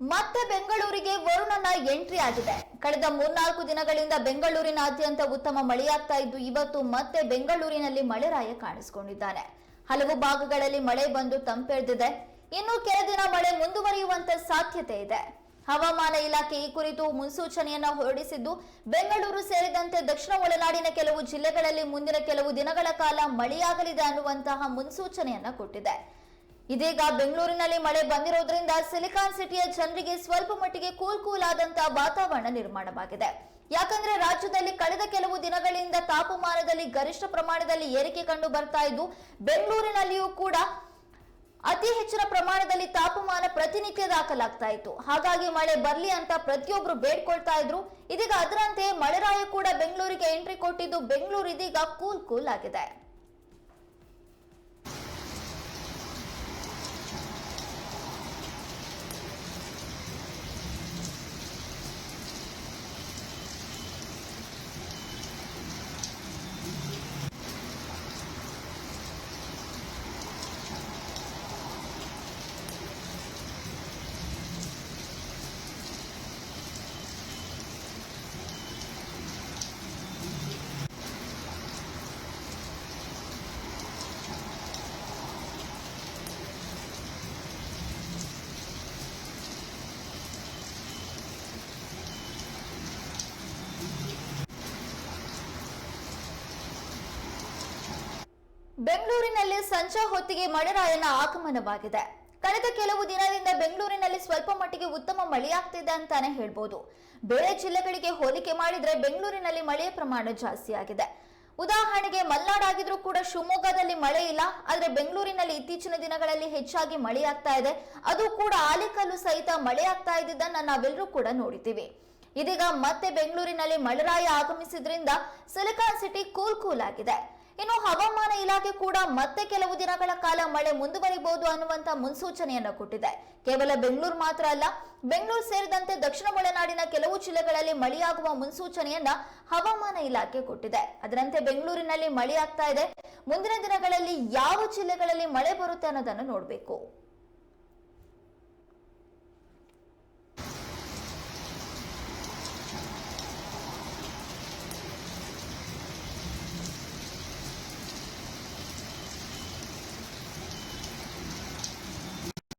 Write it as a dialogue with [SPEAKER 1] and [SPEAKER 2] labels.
[SPEAKER 1] ಮತ್ತೆ ಬೆಂಗಳೂರಿಗೆ ವರುಣನ ಎಂಟ್ರಿ ಆಗಿದೆ. ಕಳೆದ ಮೂರ್ನಾಲ್ಕು ದಿನಗಳಿಂದ ಬೆಂಗಳೂರಿನಾದ್ಯಂತ ಉತ್ತಮ ಮಳೆಯಾಗ್ತಾ ಇದ್ದು, ಇವತ್ತು ಮತ್ತೆ ಬೆಂಗಳೂರಿನಲ್ಲಿ ಮಳೆರಾಯ ಕಾಣಿಸಿಕೊಂಡಿದ್ದಾನೆ. ಹಲವು ಭಾಗಗಳಲ್ಲಿ ಮಳೆ ಬಂದು ತಂಪೆಳೆದಿದೆ ಇನ್ನು ಕೆಲ ದಿನ ಮಳೆ ಮುಂದುವರಿಯುವಂತ ಸಾಧ್ಯತೆ ಇದೆ. ಹವಾಮಾನ ಇಲಾಖೆ ಈ ಕುರಿತು ಮುನ್ಸೂಚನೆಯನ್ನ ಹೊರಡಿಸಿದ್ದು, ಬೆಂಗಳೂರು ಸೇರಿದಂತೆ ದಕ್ಷಿಣ ಒಳನಾಡಿನ ಕೆಲವು ಜಿಲ್ಲೆಗಳಲ್ಲಿ ಮುಂದಿನ ಕೆಲವು ದಿನಗಳ ಕಾಲ ಮಳೆಯಾಗಲಿದೆ ಅನ್ನುವಂತಹ ಮುನ್ಸೂಚನೆಯನ್ನ ಕೊಟ್ಟಿದೆ. ಇದೀಗ ಬೆಂಗಳೂರಿನಲ್ಲಿ ಮಳೆ ಬಂದಿರೋದ್ರಿಂದ ಸಿಲಿಕಾನ್ ಸಿಟಿಯ ಜನರಿಗೆ ಸ್ವಲ್ಪ ಮಟ್ಟಿಗೆ ಕೂಲ್ ಕೂಲ್ ಆದಂತಹ ವಾತಾವರಣ ನಿರ್ಮಾಣವಾಗಿದೆ. ಯಾಕಂದ್ರೆ ರಾಜ್ಯದಲ್ಲಿ ಕಳೆದ ಕೆಲವು ದಿನಗಳಿಂದ ತಾಪಮಾನದಲ್ಲಿ ಗರಿಷ್ಠ ಪ್ರಮಾಣದಲ್ಲಿ ಏರಿಕೆ ಕಂಡು ಬರ್ತಾ ಇದ್ದು, ಬೆಂಗಳೂರಿನಲ್ಲಿಯೂ ಕೂಡ ಅತಿ ಹೆಚ್ಚಿನ ಪ್ರಮಾಣದಲ್ಲಿ ತಾಪಮಾನ ಪ್ರತಿನಿತ್ಯ ದಾಖಲಾಗ್ತಾ ಇತ್ತು. ಹಾಗಾಗಿ ಮಳೆ ಬರ್ಲಿ ಅಂತ ಪ್ರತಿಯೊಬ್ಬರು ಬೇಡ್ಕೊಳ್ತಾ ಇದ್ರು. ಇದೀಗ ಅದರಂತೆ ಮಳೆರಾಯ ಕೂಡ ಬೆಂಗಳೂರಿಗೆ ಎಂಟ್ರಿ ಕೊಟ್ಟಿದ್ದು, ಬೆಂಗಳೂರು ಇದೀಗ ಕೂಲ್ ಕೂಲ್ ಆಗಿದೆ. ಬೆಂಗಳೂರಿನಲ್ಲಿ ಸಂಜೆ ಹೊತ್ತಿಗೆ ಮಳೆರಾಯನ ಆಗಮನವಾಗಿದೆ. ಕಳೆದ ಕೆಲವು ದಿನದಿಂದ ಬೆಂಗಳೂರಿನಲ್ಲಿ ಸ್ವಲ್ಪ ಮಟ್ಟಿಗೆ ಉತ್ತಮ ಮಳೆಯಾಗ್ತಿದೆ ಅಂತಾನೆ ಹೇಳ್ಬೋದು. ಬೇರೆ ಜಿಲ್ಲೆಗಳಿಗೆ ಹೋಲಿಕೆ ಮಾಡಿದ್ರೆ ಬೆಂಗಳೂರಿನಲ್ಲಿ ಮಳೆಯ ಪ್ರಮಾಣ ಜಾಸ್ತಿ ಆಗಿದೆ ಉದಾಹರಣೆಗೆ ಮಲ್ನಾಡಾಗಿದ್ರೂ ಕೂಡ ಶಿವಮೊಗ್ಗದಲ್ಲಿ ಮಳೆ ಇಲ್ಲ. ಆದ್ರೆ ಬೆಂಗಳೂರಿನಲ್ಲಿ ಇತ್ತೀಚಿನ ದಿನಗಳಲ್ಲಿ ಹೆಚ್ಚಾಗಿ ಮಳೆಯಾಗ್ತಾ ಇದೆ. ಅದು ಕೂಡ ಆಲಿಕಲ್ಲು ಸಹಿತ ಮಳೆಯಾಗ್ತಾ ಇದ್ದಿದ್ದನ್ನ ನಾವೆಲ್ಲರೂ ಕೂಡ ನೋಡಿದ್ದೀವಿ. ಇದೀಗ ಮತ್ತೆ ಬೆಂಗಳೂರಿನಲ್ಲಿ ಮಳೆರಾಯ ಆಗಮಿಸಿದ್ರಿಂದ ಸಿಲಿಕಾನ್ ಸಿಟಿ ಕೂಲ್ ಕೂಲ್ ಆಗಿದೆ. ಇನ್ನು ಹವಾಮಾನ ಇಲಾಖೆ ಕೂಡ ಮತ್ತೆ ಕೆಲವು ದಿನಗಳ ಕಾಲ ಮಳೆ ಮುಂದುವರಿಬಹುದು ಅನ್ನುವಂತ ಮುನ್ಸೂಚನೆಯನ್ನ ಕೊಟ್ಟಿದೆ. ಕೇವಲ ಬೆಂಗಳೂರು ಮಾತ್ರ ಅಲ್ಲ, ಬೆಂಗಳೂರು ಸೇರಿದಂತೆ ದಕ್ಷಿಣ ಒಳನಾಡಿನ ಕೆಲವು ಜಿಲ್ಲೆಗಳಲ್ಲಿ ಮಳೆಯಾಗುವ ಮುನ್ಸೂಚನೆಯನ್ನ ಹವಾಮಾನ ಇಲಾಖೆ ಕೊಟ್ಟಿದೆ. ಅದರಂತೆ ಬೆಂಗಳೂರಿನಲ್ಲಿ ಮಳೆಯಾಗ್ತಾ ಇದೆ. ಮುಂದಿನ ದಿನಗಳಲ್ಲಿ ಯಾವ ಜಿಲ್ಲೆಗಳಲ್ಲಿ ಮಳೆ ಬರುತ್ತೆ ಅನ್ನೋದನ್ನು ನೋಡಬೇಕು.